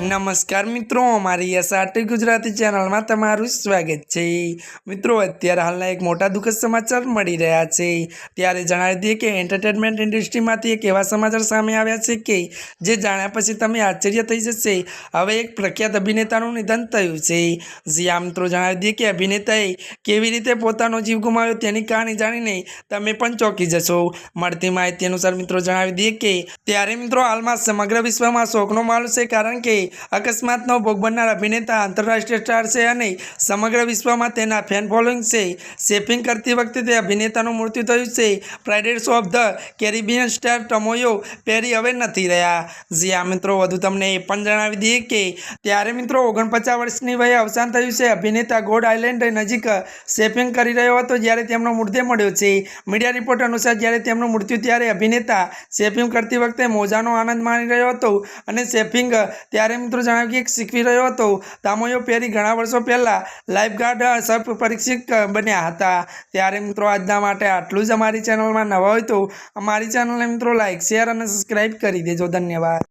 નમસ્કાર મિત્રો, અમારી એસઆરટી ગુજરાતી ચેનલમાં તમારું સ્વાગત છે. મિત્રો, અત્યારે હાલના એક મોટા દુઃખદ સમાચાર મળી રહ્યા છે. ત્યારે જણાવી દઈએ કે એન્ટરટેનમેન્ટ ઇન્ડસ્ટ્રીમાંથી એક એવા સમાચાર સામે આવ્યા છે કે, જે જાણ્યા પછી તમે આશ્ચર્ય થઈ જશે. હવે એક પ્રખ્યાત અભિનેતાનું નિધન થયું છે. જ્યાં મિત્રો, જણાવી દઈએ કે અભિનેતાએ કેવી રીતે પોતાનો જીવ ગુમાવ્યો તેની કહાની જાણીને તમે પણ ચોંકી જશો. મળતી માહિતી અનુસાર મિત્રો, જણાવી દઈએ કે, ત્યારે મિત્રો, હાલમાં સમગ્ર વિશ્વમાં શોકનો માલ છે કારણ કે અકસ્માતનો ભોગ બનનાર અભિનેતા આંતરરાષ્ટ્રીય સ્ટાર છે અને સમગ્ર વિશ્વમાં તેના ફેન ફોલોઈંગ છે. શેફિંગ કરતી વખતે તે અભિનેતાનું મૃત્યુ થયું છે. Pirates of the Caribbean star Tamayo Perry હવે નથી રહ્યા. જ્યાં મિત્રો, વધુ તમને એ પણ જણાવી દઈએ કે ત્યારે મિત્રો ઓગણપચાસ વર્ષની વયે અવસાન થયું છે. અભિનેતા ગોડ આઇલેન્ડ નજીક શેફિંગ કરી રહ્યો હતો જ્યારે તેમનો મૃતદેહ મળ્યો છે. મીડિયા રિપોર્ટ અનુસાર જ્યારે તેમનું મૃત્યુ ત્યારે અભિનેતા શેફિંગ કરતી વખતે મોજાનો આનંદ માણી રહ્યો હતો અને શેફિંગ ત્યારે મિત્રો જણાવ્યું કે શીખવી રહ્યો હતો. દામોયો પેરી ઘણા વર્ષો પહેલાં લાઈફગાર્ડ સર્પ પરીક્ષિત બન્યા હતા. ત્યારે મિત્રો આજના માટે આટલું જ અમારી ચેનલમાં નવા હોય તો અમારી ચેનલને મિત્રો લાઈક શેર અને સબસ્ક્રાઈબ કરી દેજો. ધન્યવાદ.